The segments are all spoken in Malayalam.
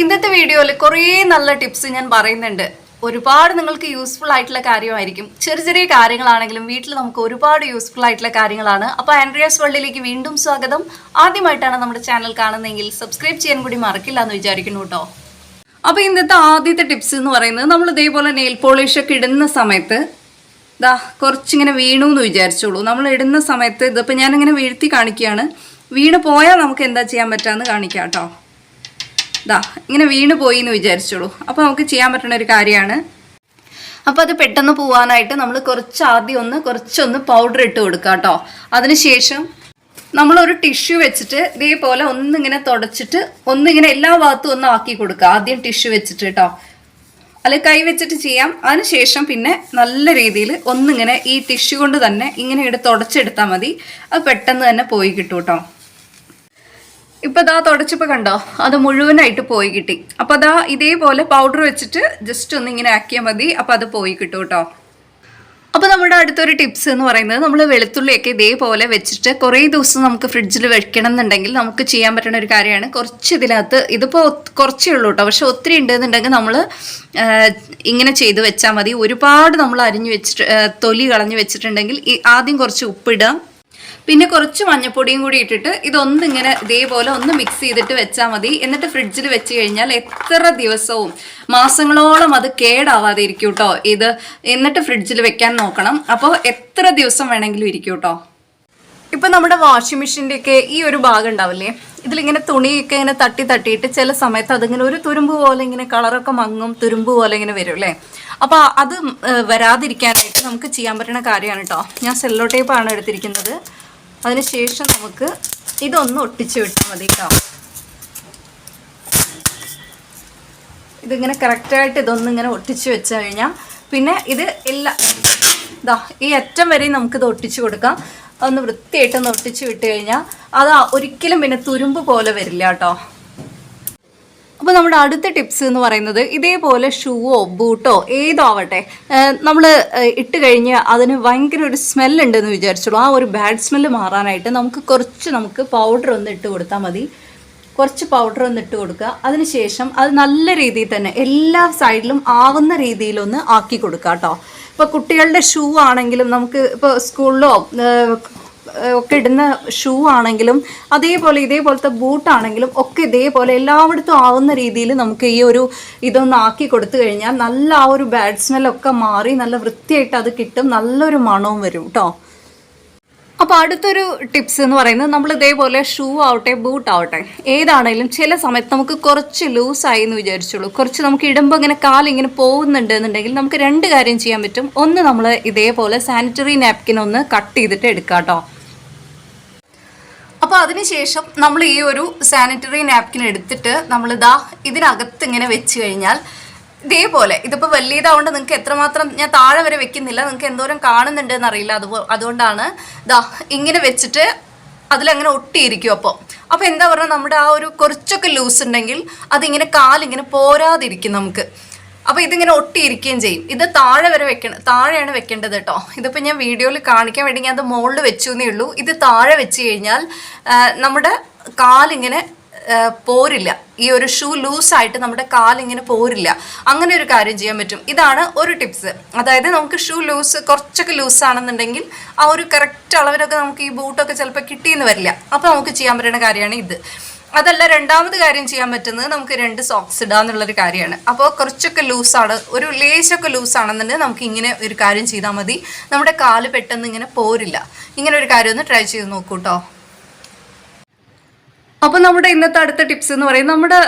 ഇന്നത്തെ വീഡിയോയിൽ കുറേ നല്ല ടിപ്സ് ഞാൻ പറയുന്നുണ്ട്. ഒരുപാട് നിങ്ങൾക്ക് യൂസ്ഫുൾ ആയിട്ടുള്ള കാര്യമായിരിക്കും. ചെറിയ ചെറിയ കാര്യങ്ങളാണെങ്കിലും വീട്ടിൽ നമുക്ക് ഒരുപാട് യൂസ്ഫുൾ ആയിട്ടുള്ള കാര്യങ്ങളാണ്. അപ്പോൾ ആൻഡ്രിയാസ് വേൾഡിലേക്ക് വീണ്ടും സ്വാഗതം. ആദ്യമായിട്ടാണ് നമ്മുടെ ചാനൽ കാണുന്നതെങ്കിൽ സബ്സ്ക്രൈബ് ചെയ്യാൻ കൂടി മറക്കില്ല എന്ന് വിചാരിക്കുന്നു കേട്ടോ. അപ്പോൾ ഇന്നത്തെ ആദ്യത്തെ ടിപ്സ് എന്ന് പറയുന്നത് നമ്മൾ ഇതേപോലെ നെയിൽ പോളിഷ് ഒക്കെ ഇടുന്ന സമയത്ത് ദാ കുറച്ചിങ്ങനെ വീണു എന്ന് വിചാരിച്ചോളൂ നമ്മൾ ഇടുന്ന സമയത്ത് ഇതിപ്പോൾ ഞാനിങ്ങനെ വീഴ്ത്തി കാണിക്കുകയാണ്. വീണ് പോയാൽ നമുക്ക് എന്താ ചെയ്യാൻ പറ്റാമെന്ന് കാണിക്കാം കേട്ടോ. ദാ ഇങ്ങനെ വീണ് പോയി എന്ന് വിചാരിച്ചോളൂ. അപ്പോൾ നമുക്ക് ചെയ്യാൻ പറ്റുന്ന ഒരു കാര്യമാണ്. അപ്പോൾ അത് പെട്ടെന്ന് പോവാനായിട്ട് നമ്മൾ കുറച്ച് ആദ്യം ഒന്ന് കുറച്ചൊന്ന് പൗഡർ ഇട്ട് കൊടുക്കുക കേട്ടോ അതിനുശേഷം നമ്മളൊരു ടിഷ്യൂ വെച്ചിട്ട് ഇതേപോലെ ഒന്നിങ്ങനെ തുടച്ചിട്ട് ഒന്നിങ്ങനെ എല്ലാ ഭാഗത്തും ഒന്ന് ആക്കി കൊടുക്കുക ആദ്യം ടിഷ്യൂ വെച്ചിട്ട് കേട്ടോ അല്ല കൈ വെച്ചിട്ട് ചെയ്യാം. അതിനുശേഷം പിന്നെ നല്ല രീതിയിൽ ഒന്നിങ്ങനെ ഈ ടിഷ്യൂ കൊണ്ട് തന്നെ ഇങ്ങനെ ഇട്ട് തുടച്ചെടുത്താൽ മതി. അത് പെട്ടെന്ന് തന്നെ പോയി കിട്ടും കേട്ടോ ഇപ്പൊ ദാ തുടച്ചപ്പോ കണ്ടോ? അത് മുഴുവനായിട്ട് പോയി കിട്ടി. അപ്പൊ അതാ ഇതേപോലെ പൗഡർ വെച്ചിട്ട് ജസ്റ്റ് ഒന്ന് ഇങ്ങനെ ആക്കിയാൽ മതി. അപ്പൊ അത് പോയി കിട്ടും കേട്ടോ അപ്പൊ നമ്മുടെ അടുത്തൊരു ടിപ്സ് എന്ന് പറയുന്നത് നമ്മൾ വെളുത്തുള്ളിയൊക്കെ ഇതേപോലെ വെച്ചിട്ട് കുറേ ദിവസം നമുക്ക് ഫ്രിഡ്ജിൽ വെക്കണം എന്നുണ്ടെങ്കിൽ നമുക്ക് ചെയ്യാൻ പറ്റുന്ന ഒരു കാര്യമാണ്. കുറച്ച് ഇതിനകത്ത് ഇതിപ്പോൾ കുറച്ചേ ഉള്ളൂ കേട്ടോ പക്ഷെ ഒത്തിരി ഉണ്ടെന്നുണ്ടെങ്കിൽ നമ്മൾ ഇങ്ങനെ ചെയ്ത് വെച്ചാൽ മതി. ഒരുപാട് നമ്മൾ അരിഞ്ഞു വെച്ചിട്ട് തൊലി കളഞ്ഞു വെച്ചിട്ടുണ്ടെങ്കിൽ ആദ്യം കുറച്ച് ഉപ്പിടുക പിന്നെ കുറച്ച് മഞ്ഞപ്പൊടിയും കൂടി ഇട്ടിട്ട് ഇതൊന്നിങ്ങനെ ഇതേപോലെ ഒന്ന് മിക്സ് ചെയ്തിട്ട് വെച്ചാൽ മതി. എന്നിട്ട് ഫ്രിഡ്ജിൽ വെച്ച് കഴിഞ്ഞാൽ എത്ര ദിവസവും മാസങ്ങളോളം അത് കേടാവാതെ ഇരിക്കും കേട്ടോ ഇത് എന്നിട്ട് ഫ്രിഡ്ജിൽ വെക്കാൻ നോക്കണം. അപ്പോൾ എത്ര ദിവസം വേണമെങ്കിലും ഇരിക്കും കേട്ടോ ഇപ്പം നമ്മുടെ വാഷിംഗ് മെഷീന്റെയൊക്കെ ഈ ഒരു ഭാഗം ഉണ്ടാവില്ലേ? ഇതിലിങ്ങനെ തുണിയൊക്കെ ഇങ്ങനെ തട്ടി തട്ടിയിട്ട് ചില സമയത്ത് അതിങ്ങനെ ഒരു തുരുമ്പ് പോലെ ഇങ്ങനെ കളറൊക്കെ മങ്ങും തുരുമ്പ് പോലെ ഇങ്ങനെ വരും അല്ലേ? അപ്പോൾ അത് വരാതിരിക്കാനായിട്ട് നമുക്ക് ചെയ്യാൻ പറ്റുന്ന കാര്യമാണ് കേട്ടോ ഞാൻ സെല്ലോ ടേപ്പാണ് എടുത്തിരിക്കുന്നത്. അതിനുശേഷം നമുക്ക് ഇതൊന്ന് ഒട്ടിച്ച് വിട്ടാൽ മതി കേട്ടോ ഇതിങ്ങനെ കറക്റ്റായിട്ട് ഇതൊന്ന് ഇങ്ങനെ ഒട്ടിച്ച് വെച്ച് കഴിഞ്ഞാൽ പിന്നെ ഇത് എല്ലാ ഈ അറ്റം വരെയും നമുക്കിത് ഒട്ടിച്ച് കൊടുക്കാം. ഒന്ന് വൃത്തിയായിട്ടൊന്ന് ഒട്ടിച്ച് വിട്ട് കഴിഞ്ഞാൽ അത് ഒരിക്കലും പിന്നെ തുരുമ്പ് പോലെ വരില്ല കേട്ടോ. അപ്പോൾ നമ്മുടെ അടുത്ത ടിപ്സ് എന്ന് പറയുന്നത് ഇതേപോലെ ഷൂവോ ബൂട്ടോ ഏതോ ആവട്ടെ നമ്മൾ ഇട്ട് കഴിഞ്ഞ് അതിന് ഭയങ്കര ഒരു സ്മെല്ലുണ്ടെന്ന് വിചാരിച്ചോളൂ. ആ ഒരു ബാഡ് സ്മെല്ല് മാറാനായിട്ട് നമുക്ക് കുറച്ച് നമുക്ക് പൗഡർ ഒന്ന് ഇട്ട് കൊടുത്താൽ മതി. കുറച്ച് പൗഡർ ഒന്ന് ഇട്ട് കൊടുക്കുക. അതിനുശേഷം അത് നല്ല രീതിയിൽ തന്നെ എല്ലാ സൈഡിലും ആവുന്ന രീതിയിലൊന്ന് ആക്കി കൊടുക്കുക കേട്ടോ. ഇപ്പോൾ കുട്ടികളുടെ ഷൂ ആണെങ്കിലും നമുക്ക് ഇപ്പോൾ സ്കൂളിലോ ഒക്കെ ഇടുന്ന ഷൂ ആണെങ്കിലും അതേപോലെ ഇതേപോലത്തെ ബൂട്ടാണെങ്കിലും ഒക്കെ ഇതേപോലെ എല്ലായിടത്തും ആവുന്ന രീതിയിൽ നമുക്ക് ഈ ഒരു ഇതൊന്ന് ആക്കി കൊടുത്തു കഴിഞ്ഞാൽ നല്ല ആ ഒരു ബാഡ് സ്മെല്ലൊക്കെ മാറി നല്ല വൃത്തിയായിട്ട് അത് കിട്ടും നല്ലൊരു മണവും വരും കേട്ടോ. അപ്പോൾ അടുത്തൊരു ടിപ്സ് എന്ന് പറയുന്നത് നമ്മൾ ഇതേപോലെ ഷൂ ആവട്ടെ ബൂട്ട് ആവട്ടെ ഏതാണെങ്കിലും ചില സമയത്ത് നമുക്ക് കുറച്ച് ലൂസായി എന്ന് വിചാരിച്ചുള്ളൂ. കുറച്ച് നമുക്ക് ഇടുമ്പോൾ ഇങ്ങനെ കാലിങ്ങനെ പോകുന്നുണ്ട് എന്നുണ്ടെങ്കിൽ നമുക്ക് രണ്ട് കാര്യം ചെയ്യാൻ പറ്റും. ഒന്ന് നമ്മൾ ഇതേപോലെ സാനിറ്ററി നാപ്കിൻ ഒന്ന് കട്ട് ചെയ്തിട്ട് എടുക്കാം കേട്ടോ അപ്പോൾ അതിനുശേഷം നമ്മൾ ഈ ഒരു സാനിറ്ററി നാപ്കിൻ എടുത്തിട്ട് നമ്മൾ ഇതാ ഇതിനകത്ത് ഇങ്ങനെ വെച്ച് കഴിഞ്ഞാൽ ഇതേപോലെ ഇതിപ്പോൾ വലിയതാവുകൊണ്ട് നിങ്ങൾക്ക് എത്രമാത്രം ഞാൻ താഴെ വരെ വെക്കുന്നില്ല നിങ്ങൾക്ക് എന്തോരം കാണുന്നുണ്ട് എന്നറിയില്ല അതുപോ അതുകൊണ്ടാണ് ഇതാ ഇങ്ങനെ വെച്ചിട്ട് അതിലങ്ങനെ ഒട്ടിയിരിക്കും അപ്പോൾ അപ്പോൾ എന്താ പറയുക നമ്മുടെ ആ ഒരു കുറച്ചൊക്കെ ലൂസ് ഉണ്ടെങ്കിൽ അതിങ്ങനെ കാലിങ്ങനെ പോരാതിരിക്കും നമുക്ക്. അപ്പോൾ ഇതിങ്ങനെ ഒട്ടിയിരിക്കുകയും ചെയ്യും. ഇത് താഴെ വരെ വെക്കണം താഴെയാണ് വെക്കേണ്ടത് കേട്ടോ. ഇതിപ്പോൾ ഞാൻ വീഡിയോയിൽ കാണിക്കാൻ വേണ്ടി ഞാൻ അത് മുകളിൽ വെച്ചു എന്നേ ഉള്ളൂ. ഇത് താഴെ വെച്ച് കഴിഞ്ഞാൽ നമ്മുടെ കാലിങ്ങനെ പോരില്ല. ഈ ഒരു ഷൂ ലൂസായിട്ട് നമ്മുടെ കാലിങ്ങനെ പോരില്ല. അങ്ങനെ ഒരു കാര്യം ചെയ്യാൻ പറ്റും. ഇതാണ് ഒരു ടിപ്സ്. അതായത് നമുക്ക് ഷൂ ലൂസ് കുറച്ചൊക്കെ ലൂസ് ആണെന്നുണ്ടെങ്കിൽ ആ ഒരു കറക്റ്റ് അളവിലൊക്കെ നമുക്ക് ഈ ബൂട്ടൊക്കെ ചിലപ്പോൾ കിട്ടിയെന്ന് വരില്ല. അപ്പോൾ നമുക്ക് ചെയ്യാൻ പറ്റുന്ന കാര്യമാണ് ഇത്. അതല്ല രണ്ടാമത് കാര്യം ചെയ്യാൻ പറ്റുന്നത് നമുക്ക് രണ്ട് സോക്സ് ഇടുക എന്നുള്ളൊരു കാര്യമാണ്. അപ്പോൾ കുറച്ചൊക്കെ ലൂസാണ് ഒരു ലേശൊക്കെ ലൂസാണെന്നുണ്ടെങ്കിൽ നമുക്ക് ഇങ്ങനെ ഒരു കാര്യം ചെയ്താൽ മതി. നമ്മുടെ കാൽ പെട്ടെന്ന് ഇങ്ങനെ പോരില്ല. ഇങ്ങനെ ഒരു കാര്യം ഒന്ന് ട്രൈ ചെയ്ത് നോക്കൂ കേട്ടോ അപ്പോൾ നമ്മുടെ ഇന്നത്തെ അടുത്ത ടിപ്സ് എന്ന് പറയുന്നത് നമ്മുടെ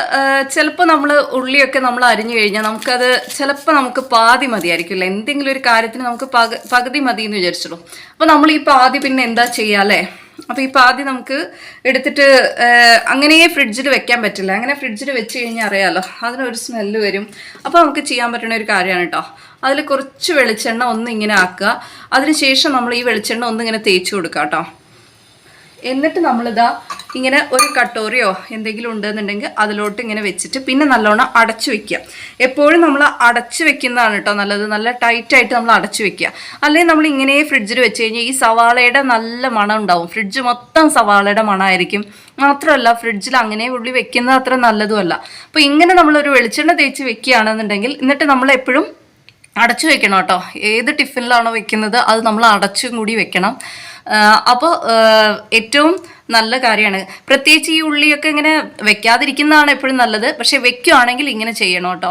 ചിലപ്പോൾ നമ്മൾ ഉള്ളിയൊക്കെ നമ്മൾ അരിഞ്ഞു കഴിഞ്ഞാൽ നമുക്കത് ചിലപ്പോൾ നമുക്ക് പാതി മതിയായിരിക്കില്ല. എന്തെങ്കിലും ഒരു കാര്യത്തിന് നമുക്ക് പക പകുതി മതി എന്ന് വിചാരിച്ചുള്ളൂ അപ്പോൾ നമ്മൾ ഈ പാതി പിന്നെ എന്താ ചെയ്യുക അല്ലേ? അപ്പോൾ ഈ പാതി നമുക്ക് എടുത്തിട്ട് അങ്ങനെ ഫ്രിഡ്ജിൽ വെക്കാൻ പറ്റില്ല. അങ്ങനെ ഫ്രിഡ്ജിൽ വെച്ച് കഴിഞ്ഞാൽ അറിയാമല്ലോ അതിനൊരു സ്മെല്ല് വരും. അപ്പോൾ നമുക്ക് ചെയ്യാൻ പറ്റുന്ന ഒരു കാര്യമാണ് കേട്ടോ അതിൽ കുറച്ച് വെളിച്ചെണ്ണ ഒന്ന് ഇങ്ങനെ ആക്കുക. അതിനുശേഷം നമ്മൾ ഈ വെളിച്ചെണ്ണ ഒന്ന് ഇങ്ങനെ തേച്ച് കൊടുക്കുക കേട്ടോ എന്നിട്ട് നമ്മളിതാ ഇങ്ങനെ ഒരു കട്ടോറിയോ എന്തെങ്കിലും ഉണ്ടെന്നുണ്ടെങ്കിൽ അതിലോട്ട് ഇങ്ങനെ വെച്ചിട്ട് പിന്നെ നല്ലോണം അടച്ചു വെക്കുക. എപ്പോഴും നമ്മൾ അടച്ചു വെക്കുന്നതാണ് കേട്ടോ നല്ലത്. നല്ല ടൈറ്റ് ആയിട്ട് നമ്മൾ അടച്ചു വെക്കുക. അല്ലെങ്കിൽ നമ്മൾ ഇങ്ങനെ ഫ്രിഡ്ജിൽ വെച്ച് കഴിഞ്ഞാൽ ഈ സവാളയുടെ നല്ല മണം ഉണ്ടാവും. ഫ്രിഡ്ജ് മൊത്തം സവാളയുടെ മണമായിരിക്കും. മാത്രമല്ല ഫ്രിഡ്ജിൽ അങ്ങനെ ഉള്ളി വെക്കുന്നത് അത്ര നല്ലതുമല്ല. അപ്പോൾ ഇങ്ങനെ നമ്മളൊരു വെളിച്ചെണ്ണ തേച്ച് വെക്കുകയാണെന്നുണ്ടെങ്കിൽ എന്നിട്ട് നമ്മൾ എപ്പോഴും അടച്ചു വെക്കണം കേട്ടോ. ഏത് ടിഫിനിലാണോ വെക്കുന്നത് അത് നമ്മൾ അടച്ചും കൂടി വെക്കണം. അപ്പോൾ ഏറ്റവും നല്ല കാര്യമാണ്. പ്രത്യേകിച്ച് ഈ ഉള്ളിയൊക്കെ ഇങ്ങനെ വെക്കാതിരിക്കുന്നതാണ് എപ്പോഴും നല്ലത്. പക്ഷെ വെക്കുകയാണെങ്കിൽ ഇങ്ങനെ ചെയ്യണം കേട്ടോ.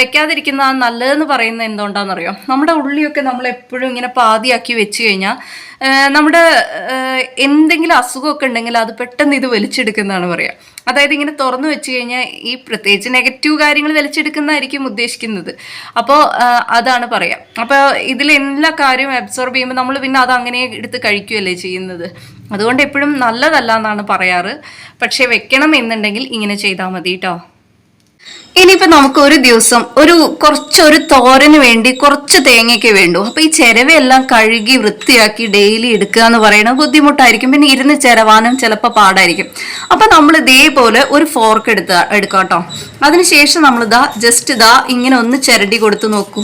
വെക്കാതിരിക്കുന്നതാണ് നല്ലതെന്ന് പറയുന്നത് എന്തുകൊണ്ടാണെന്നറിയോ? നമ്മുടെ ഉള്ളിയൊക്കെ നമ്മൾ എപ്പോഴും ഇങ്ങനെ പാതിയാക്കി വെച്ച് കഴിഞ്ഞാൽ നമ്മുടെ എന്തെങ്കിലും അസുഖമൊക്കെ ഉണ്ടെങ്കിൽ അത് പെട്ടെന്ന് ഇത് വലിച്ചെടുക്കുന്നതാണ് പറയുക അതായത് ഇങ്ങനെ തുറന്നു വെച്ച് കഴിഞ്ഞാൽ ഈ പ്രത്യേകിച്ച് നെഗറ്റീവ് കാര്യങ്ങൾ വലിച്ചെടുക്കുന്നതായിരിക്കും ഉദ്ദേശിക്കുന്നത്. അപ്പോൾ അതാണ് പറയാം. അപ്പോൾ ഇതിൽ എല്ലാ കാര്യവും അബ്സോർബ് ചെയ്യുമ്പോൾ നമ്മൾ പിന്നെ അത് അങ്ങനെ എടുത്ത് കഴിക്കുകയല്ലേ ചെയ്യുന്നത്? അതുകൊണ്ട് എപ്പോഴും നല്ലതല്ല എന്നാണ് പറയാറ്. പക്ഷേ വെക്കണം എന്നുണ്ടെങ്കിൽ ഇങ്ങനെ ചെയ്താൽ മതി കേട്ടോ ഇനിയിപ്പോ നമുക്ക് ഒരു ദിവസം ഒരു കുറച്ചൊരു തോരന് വേണ്ടി കുറച്ച് തേങ്ങയ്ക്ക് വേണ്ടു. അപ്പൊ ഈ ചിരവയെല്ലാം കഴുകി വൃത്തിയാക്കി ഡെയിലി എടുക്കുക എന്ന് പറയുന്നത് ബുദ്ധിമുട്ടായിരിക്കും. പിന്നെ ഇരുന്ന് ചിരവാനും ചിലപ്പോൾ പാടായിരിക്കും. അപ്പൊ നമ്മൾ ഇതേപോലെ ഒരു ഫോർക്ക് എടുത്ത എടുക്കാം കേട്ടോ. അതിനുശേഷം നമ്മൾ ഇതാ ജസ്റ്റ് ഇതാ ഇങ്ങനെ ഒന്ന് ചിരടി കൊടുത്ത് നോക്കൂ.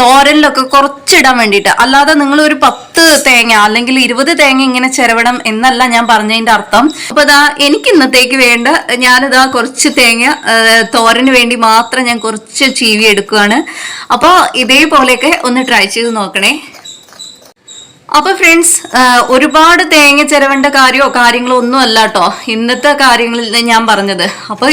തോരനിലൊക്കെ കുറച്ചിടാൻ വേണ്ടിയിട്ട്. അല്ലാതെ നിങ്ങൾ ഒരു പത്ത് തേങ്ങ അല്ലെങ്കിൽ ഇരുപത് തേങ്ങ ഇങ്ങനെ ചിരവണം എന്നല്ല ഞാൻ പറഞ്ഞതിന്റെ അർത്ഥം. അപ്പൊ ഇതാ എനിക്ക് ഇന്നത്തേക്ക് വേണ്ട ഞാനിതാ കുറച്ച് തേങ്ങ തോരന് വേണ്ടി മാത്രം ഞാൻ കുറച്ച് ചീവി എടുക്കുകയാണ് അപ്പോൾ ഇതേപോലെയൊക്കെ ഒന്ന് ട്രൈ ചെയ്ത് നോക്കണേ. അപ്പൊ ഫ്രണ്ട്സ് ഒരുപാട് തേങ്ങ ചിരവേണ്ട കാര്യമോ കാര്യങ്ങളോ ഒന്നും അല്ല കേട്ടോ ഇന്നത്തെ കാര്യങ്ങളിൽ ഞാൻ പറഞ്ഞത്. അപ്പൊ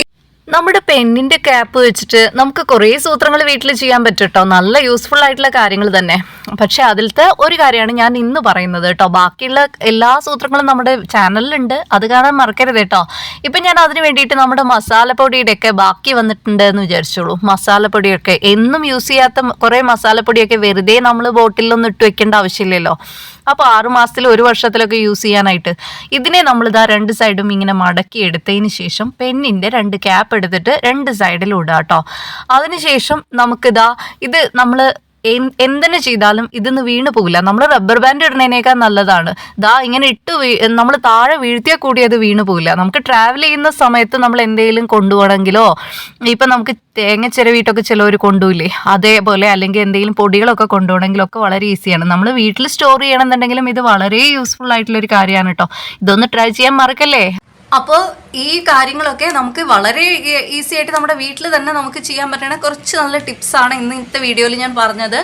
നമ്മുടെ പെണ്ണിന്റെ ക്യാപ്പ് വെച്ചിട്ട് നമുക്ക് കുറേ സൂത്രങ്ങൾ വീട്ടിൽ ചെയ്യാൻ പറ്റും കേട്ടോ നല്ല യൂസ്ഫുൾ ആയിട്ടുള്ള കാര്യങ്ങൾ തന്നെ. പക്ഷെ അതിലത്തെ ഒരു കാര്യമാണ് ഞാൻ ഇന്ന് പറയുന്നത് കേട്ടോ. ബാക്കിയുള്ള എല്ലാ സൂത്രങ്ങളും നമ്മുടെ ചാനലിലുണ്ട്. അത് കാണാൻ മറക്കരുത് കേട്ടോ. ഇപ്പം ഞാൻ അതിന് വേണ്ടിയിട്ട് നമ്മുടെ മസാലപ്പൊടിയുടെയൊക്കെ ബാക്കി വന്നിട്ടുണ്ട് എന്ന് വിചാരിച്ചോളൂ. മസാലപ്പൊടിയൊക്കെ എന്നും യൂസ് ചെയ്യാത്ത കുറേ മസാലപ്പൊടിയൊക്കെ വെറുതെ നമ്മൾ ബോട്ടിലൊന്നും ഇട്ട് വെക്കേണ്ട ആവശ്യമില്ലല്ലോ. അപ്പോൾ ആറു മാസത്തിൽ ഒരു വർഷത്തിലൊക്കെ യൂസ് ചെയ്യാനായിട്ട്. ഇതിനെ നമ്മൾ ഇതാ രണ്ട് സൈഡും ഇങ്ങനെ മടക്കി എടുത്തതിന് ശേഷം പെണ്ണിന്റെ രണ്ട് ക്യാപ്പ് എടുത്തിട്ട് രണ്ട് സൈഡിൽ ഇടുക കേട്ടോ അതിനുശേഷം നമുക്കിതാ ഇത് നമ്മൾ എന്തിനു ചെയ്താലും ഇതൊന്ന് വീണ് പോകില്ല. നമ്മൾ റബ്ബർ ബാൻഡ് ഇടുന്നതിനേക്കാൾ നല്ലതാണ്. ദാ ഇങ്ങനെ ഇട്ട് നമ്മൾ താഴെ വീഴ്ത്തിയാൽ കൂടി അത് വീണ് പോകില്ല. നമുക്ക് ട്രാവൽ ചെയ്യുന്ന സമയത്ത് നമ്മൾ എന്തെങ്കിലും കൊണ്ടുപോകണമെങ്കിലോ ഇപ്പം നമുക്ക് തേങ്ങ ചിരവിയിട്ടൊക്കെ ചിലവർ കൊണ്ടുപോയില്ലേ അതേപോലെ അല്ലെങ്കിൽ എന്തെങ്കിലും പൊടികളൊക്കെ കൊണ്ടുപോകണമെങ്കിലൊക്കെ വളരെ ഈസിയാണ്. നമ്മൾ വീട്ടിൽ സ്റ്റോർ ചെയ്യണമെന്നുണ്ടെങ്കിലും ഇത് വളരെ യൂസ്ഫുൾ ആയിട്ടുള്ള ഒരു കാര്യമാണ് കേട്ടോ ഇതൊന്ന് ട്രൈ ചെയ്യാൻ മറക്കല്ലേ? അപ്പോൾ ഈ കാര്യങ്ങളൊക്കെ നമുക്ക് വളരെ ഈസി ആയിട്ട് നമ്മുടെ വീട്ടിൽ തന്നെ നമുക്ക് ചെയ്യാൻ പറ്റുന്ന കുറച്ച് നല്ല ടിപ്സാണ് ഇന്ന് ഇന്നത്തെ വീഡിയോയിൽ ഞാൻ പറഞ്ഞത്.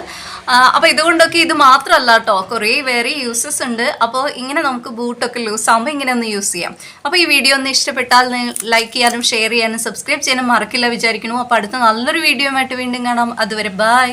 അപ്പോൾ ഇതുകൊണ്ടൊക്കെ ഇത് മാത്രമല്ല കേട്ടോ കുറേ വേറെ യൂസസ് ഉണ്ട്. അപ്പോൾ ഇങ്ങനെ നമുക്ക് ബൂട്ടൊക്കെ ലൂസ് ആകുമ്പോൾ ഇങ്ങനെ ഒന്ന് യൂസ് ചെയ്യാം. അപ്പോൾ ഈ വീഡിയോ ഒന്ന് ഇഷ്ടപ്പെട്ടാൽ ലൈക്ക് ചെയ്യാനും ഷെയർ ചെയ്യാനും സബ്സ്ക്രൈബ് ചെയ്യാനും മറക്കില്ല വിചാരിക്കുന്നു. അപ്പോൾ അടുത്ത നല്ലൊരു വീഡിയോ ആയിട്ട് വീണ്ടും കാണാം. അതുവരെ ബൈ